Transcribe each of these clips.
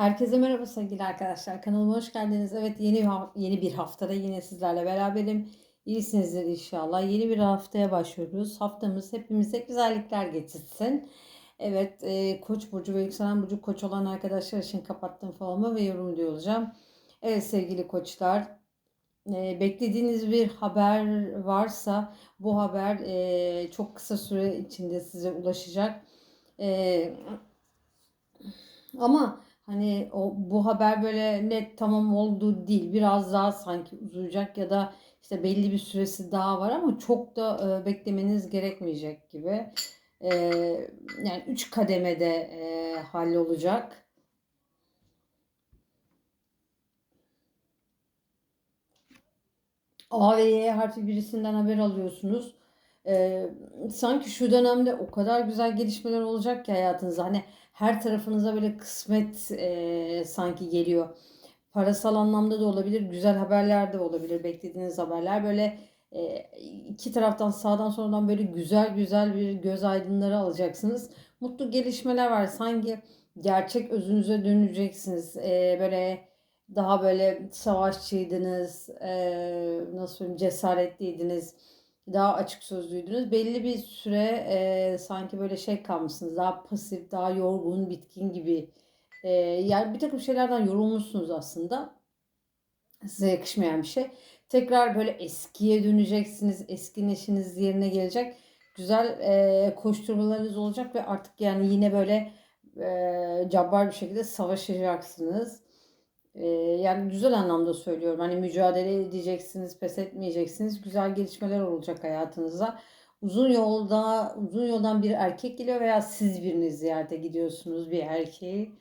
Herkese merhaba sevgili arkadaşlar. Kanalıma hoş geldiniz. Evet yeni yeni bir haftada yine sizlerle beraberim. İyisinizdir inşallah. Yeni bir haftaya başlıyoruz. Haftamız hepimize güzellikler getirsin. Evet, e, Koç burcu ve yükselen burcu Koç olan arkadaşlar için kapattığım falımı ve yorumluyor olacağım. Evet sevgili Koçlar, e, beklediğiniz bir haber varsa bu haber e, çok kısa süre içinde size ulaşacak. E, ama Hani o bu haber böyle net tamam oldu değil. Biraz daha sanki uzayacak ya da işte belli bir süresi daha var ama çok da e, beklemeniz gerekmeyecek gibi. E, yani 3 kademede e, hallolacak. A ve Y harfi birisinden haber alıyorsunuz. E, sanki şu dönemde o kadar güzel gelişmeler olacak ki hayatınızda. Hani her tarafınıza böyle kısmet e, sanki geliyor. Parasal anlamda da olabilir, güzel haberler de olabilir, beklediğiniz haberler. Böyle e, iki taraftan sağdan soldan böyle güzel güzel bir göz aydınları alacaksınız. Mutlu gelişmeler var. Sanki gerçek özünüze döneceksiniz. E, böyle daha böyle savaşçıydınız, e, nasıl söyleyeyim cesaretliydiniz daha açık sözlüydünüz. Belli bir süre e, sanki böyle şey kalmışsınız. Daha pasif, daha yorgun, bitkin gibi. E, yani bir takım şeylerden yorulmuşsunuz aslında. Size yakışmayan bir şey. Tekrar böyle eskiye döneceksiniz. Eski neşiniz yerine gelecek. Güzel e, koşturmalarınız olacak ve artık yani yine böyle e, cabbar bir şekilde savaşacaksınız. Ee, yani güzel anlamda söylüyorum. Hani mücadele edeceksiniz, pes etmeyeceksiniz. Güzel gelişmeler olacak hayatınızda. Uzun yolda, uzun yoldan bir erkek geliyor veya siz biriniz ziyarete gidiyorsunuz bir erkeği.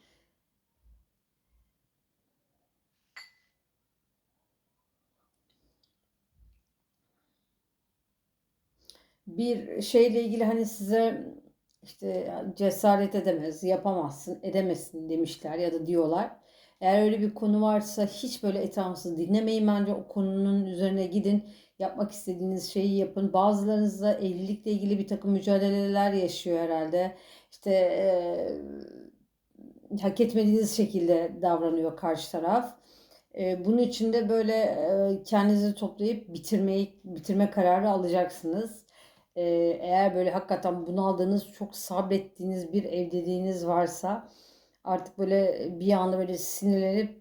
Bir şeyle ilgili hani size işte cesaret edemez, yapamazsın, edemezsin demişler ya da diyorlar. Eğer öyle bir konu varsa hiç böyle etrafınızı dinlemeyin bence o konunun üzerine gidin. Yapmak istediğiniz şeyi yapın. Bazılarınız da evlilikle ilgili bir takım mücadeleler yaşıyor herhalde. İşte e, hak etmediğiniz şekilde davranıyor karşı taraf. E, bunun için de böyle e, kendinizi toplayıp bitirmeyi bitirme kararı alacaksınız. E, eğer böyle hakikaten bunaldığınız, çok sabrettiğiniz bir evliliğiniz varsa Artık böyle bir anda böyle sinirlenip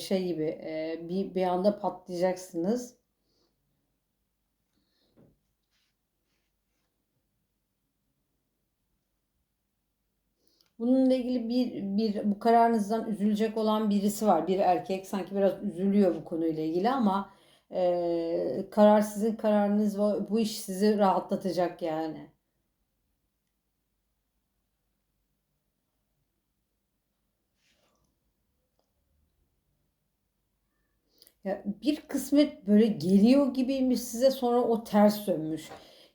şey gibi bir, bir anda patlayacaksınız. Bununla ilgili bir, bir bu kararınızdan üzülecek olan birisi var. Bir erkek sanki biraz üzülüyor bu konuyla ilgili ama e, karar sizin kararınız bu iş sizi rahatlatacak yani. Ya bir kısmet böyle geliyor gibiymiş size sonra o ters dönmüş.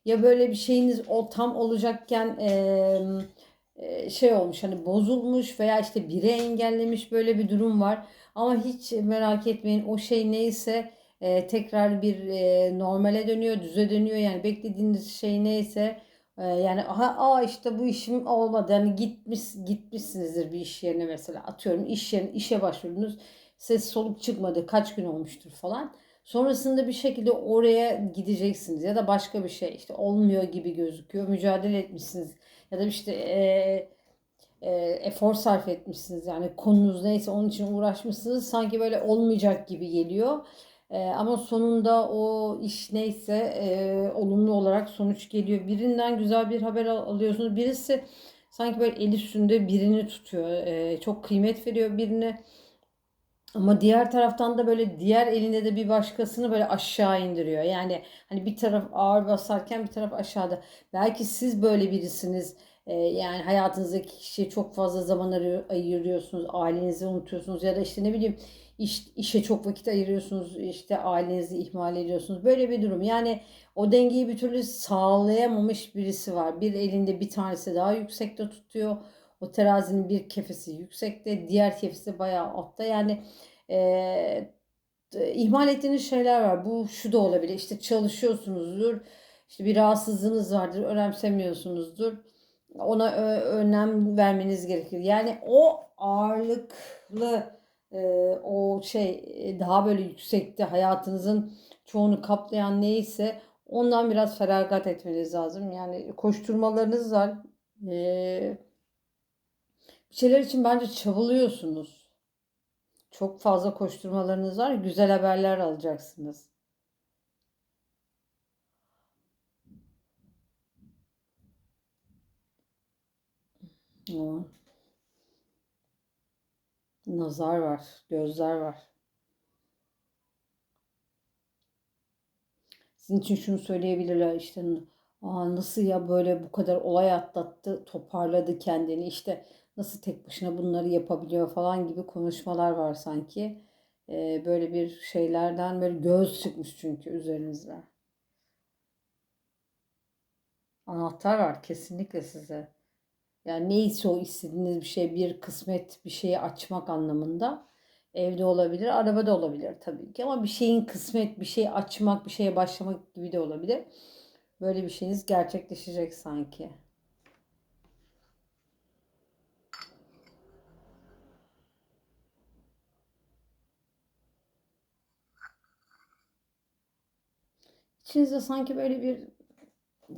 Ya böyle bir şeyiniz o tam olacakken e, şey olmuş hani bozulmuş veya işte biri engellemiş böyle bir durum var. Ama hiç merak etmeyin o şey neyse e, tekrar bir e, normale dönüyor, düze dönüyor. Yani beklediğiniz şey neyse e, yani aha aa işte bu işim olmadı. Yani gitmiş gitmişsinizdir bir iş yerine mesela atıyorum iş yerine işe başvurdunuz ses soluk çıkmadı kaç gün olmuştur falan. Sonrasında bir şekilde oraya gideceksiniz ya da başka bir şey işte olmuyor gibi gözüküyor. Mücadele etmişsiniz ya da işte e, e, efor sarf etmişsiniz yani konunuz neyse onun için uğraşmışsınız sanki böyle olmayacak gibi geliyor. E, ama sonunda o iş neyse e, olumlu olarak sonuç geliyor. Birinden güzel bir haber alıyorsunuz. Birisi sanki böyle el üstünde birini tutuyor. E, çok kıymet veriyor birine ama diğer taraftan da böyle diğer elinde de bir başkasını böyle aşağı indiriyor. Yani hani bir taraf ağır basarken bir taraf aşağıda. Belki siz böyle birisiniz. Ee, yani hayatınızdaki kişiye çok fazla zaman ayırıyorsunuz. Ailenizi unutuyorsunuz ya da işte ne bileyim iş, işe çok vakit ayırıyorsunuz. işte ailenizi ihmal ediyorsunuz. Böyle bir durum. Yani o dengeyi bir türlü sağlayamamış birisi var. Bir elinde bir tanesi daha yüksekte tutuyor. O terazinin bir kefesi yüksekte, diğer kefesi bayağı altta. Yani e, ihmal ettiğiniz şeyler var. Bu şu da olabilir. İşte çalışıyorsunuzdur. İşte bir rahatsızlığınız vardır. Önemsemiyorsunuzdur. Ona önem vermeniz gerekir. Yani o ağırlıklı e, o şey e, daha böyle yüksekte hayatınızın çoğunu kaplayan neyse ondan biraz feragat etmeniz lazım. Yani koşturmalarınız var. E, bir şeyler için bence çabalıyorsunuz. Çok fazla koşturmalarınız var. Güzel haberler alacaksınız. O, nazar var, gözler var. Sizin için şunu söyleyebilirler işte Aa, nasıl ya böyle bu kadar olay atlattı, toparladı kendini işte nasıl tek başına bunları yapabiliyor falan gibi konuşmalar var sanki. Ee, böyle bir şeylerden böyle göz çıkmış çünkü üzerinizde. Anahtar var kesinlikle size. Yani neyse o istediğiniz bir şey, bir kısmet bir şeyi açmak anlamında. Evde olabilir, arabada olabilir tabii ki ama bir şeyin kısmet, bir şey açmak, bir şeye başlamak gibi de olabilir. Böyle bir şeyiniz gerçekleşecek sanki. İçinizde sanki böyle bir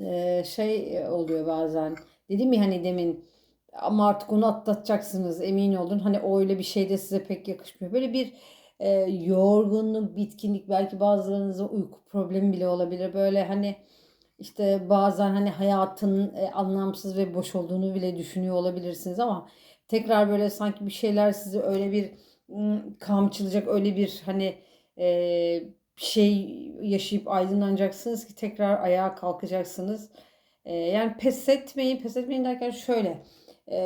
e, şey oluyor bazen. Dedim ya hani demin ama artık onu atlatacaksınız emin olun. Hani öyle bir şey de size pek yakışmıyor. Böyle bir e, yorgunluk, bitkinlik belki bazılarınızın uyku problemi bile olabilir. Böyle hani işte bazen hani hayatın e, anlamsız ve boş olduğunu bile düşünüyor olabilirsiniz ama tekrar böyle sanki bir şeyler sizi öyle bir kamçılacak öyle bir hani e, bir şey yaşayıp aydınlanacaksınız ki tekrar ayağa kalkacaksınız. E, yani pes etmeyin, pes etmeyin derken şöyle e,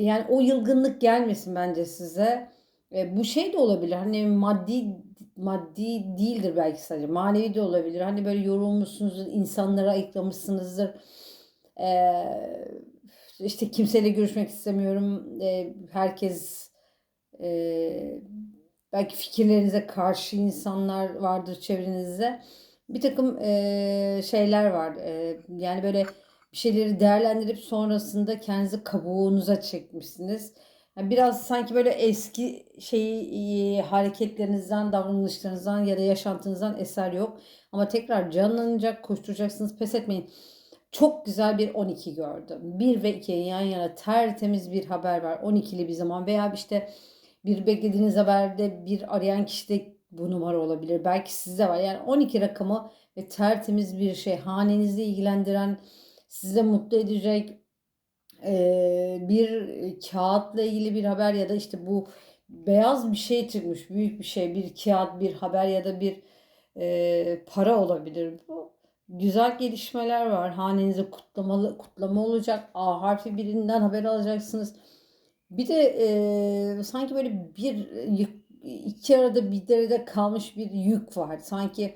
yani o yılgınlık gelmesin bence size. E, bu şey de olabilir hani maddi maddi değildir belki sadece manevi de olabilir. Hani böyle yorulmuşsunuzdur, insanlara ayıklamışsınızdır. Ee, işte kimseyle görüşmek istemiyorum. Ee, herkes e, belki fikirlerinize karşı insanlar vardır çevrenizde. Bir takım e, şeyler var. E, yani böyle bir şeyleri değerlendirip sonrasında kendinizi kabuğunuza çekmişsiniz. Yani biraz sanki böyle eski şeyi e, hareketlerinizden, davranışlarınızdan ya da yaşantınızdan eser yok. Ama tekrar canlanacak, koşturacaksınız, pes etmeyin. Çok güzel bir 12 gördüm. 1 ve 2 yan yana tertemiz bir haber var. 12'li bir zaman veya işte bir beklediğiniz haberde bir arayan kişide bu numara olabilir. Belki sizde var. Yani 12 rakamı ve tertemiz bir şey. Hanenizi ilgilendiren, size mutlu edecek, e, bir kağıtla ilgili bir haber ya da işte bu beyaz bir şey çıkmış. Büyük bir şey. Bir kağıt, bir haber ya da bir e, para olabilir bu. Güzel gelişmeler var. Hanenize kutlamalı kutlama olacak. A harfi birinden haber alacaksınız. Bir de e, sanki böyle bir iki arada bir derede kalmış bir yük var. Sanki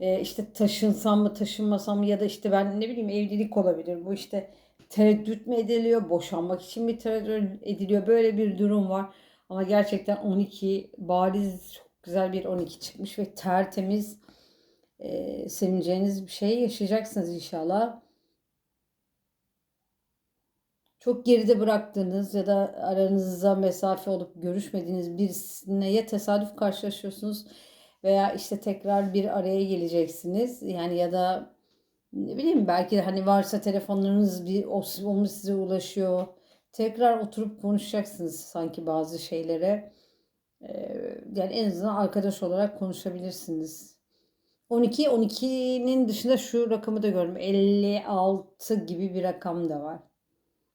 e, işte taşınsam mı taşınmasam mı ya da işte ben ne bileyim evlilik olabilir. Bu işte tereddüt mü ediliyor? Boşanmak için mi tereddüt ediliyor? Böyle bir durum var. Ama gerçekten 12 bariz çok güzel bir 12 çıkmış ve tertemiz e, sevineceğiniz bir şey yaşayacaksınız inşallah. Çok geride bıraktığınız ya da aranızda mesafe olup görüşmediğiniz birisine ya tesadüf karşılaşıyorsunuz veya işte tekrar bir araya geleceksiniz. Yani ya da ne bileyim belki hani varsa telefonlarınız bir o, size ulaşıyor. Tekrar oturup konuşacaksınız sanki bazı şeylere. Ee, yani en azından arkadaş olarak konuşabilirsiniz. 12, 12'nin dışında şu rakamı da gördüm. 56 gibi bir rakam da var.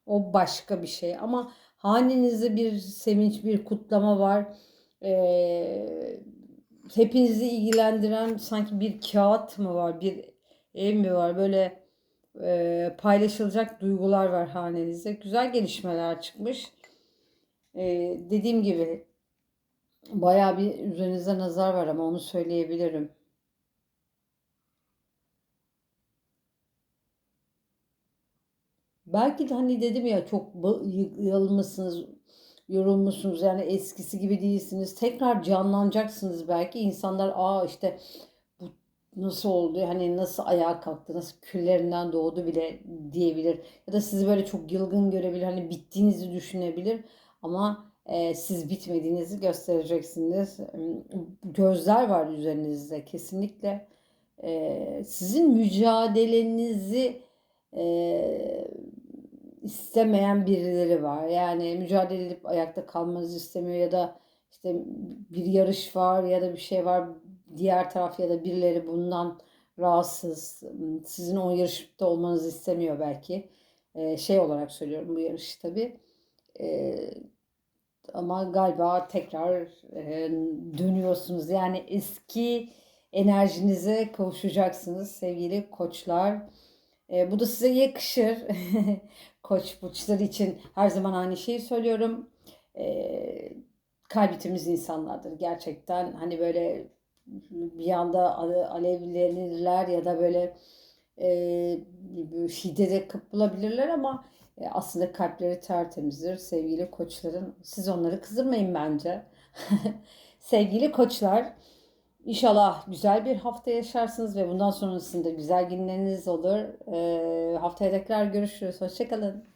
O başka bir şey. Ama hanenizde bir sevinç, bir kutlama var. Ee, hepinizi ilgilendiren sanki bir kağıt mı var, bir ev mi var? Böyle e, paylaşılacak duygular var hanenizde. Güzel gelişmeler çıkmış. E, dediğim gibi baya bir üzerinize nazar var ama onu söyleyebilirim. Belki de hani dedim ya çok yılmışsınız, yorulmuşsunuz yani eskisi gibi değilsiniz. Tekrar canlanacaksınız belki. insanlar aa işte nasıl oldu, hani nasıl ayağa kalktı, nasıl küllerinden doğdu bile diyebilir. Ya da sizi böyle çok yılgın görebilir, hani bittiğinizi düşünebilir. Ama e, siz bitmediğinizi göstereceksiniz. Gözler var üzerinizde kesinlikle. E, sizin mücadelenizi e, istemeyen birileri var. Yani mücadele edip ayakta kalmanızı istemiyor ya da işte bir yarış var ya da bir şey var. Diğer taraf ya da birileri bundan rahatsız. Sizin o yarışta olmanızı istemiyor belki. Ee, şey olarak söylüyorum bu yarış tabii. Ee, ama galiba tekrar e, dönüyorsunuz. Yani eski enerjinize kavuşacaksınız sevgili koçlar. E, bu da size yakışır. Koç burçları için her zaman aynı şeyi söylüyorum. E, kalbi temiz insanlardır gerçekten. Hani böyle bir anda ale- alevlenirler ya da böyle e, şiddete kapılabilirler ama e, aslında kalpleri tertemizdir sevgili koçların. Siz onları kızdırmayın bence. Sevgili koçlar, İnşallah güzel bir hafta yaşarsınız ve bundan sonrasında güzel günleriniz olur. Ee, haftaya tekrar görüşürüz. Hoşçakalın.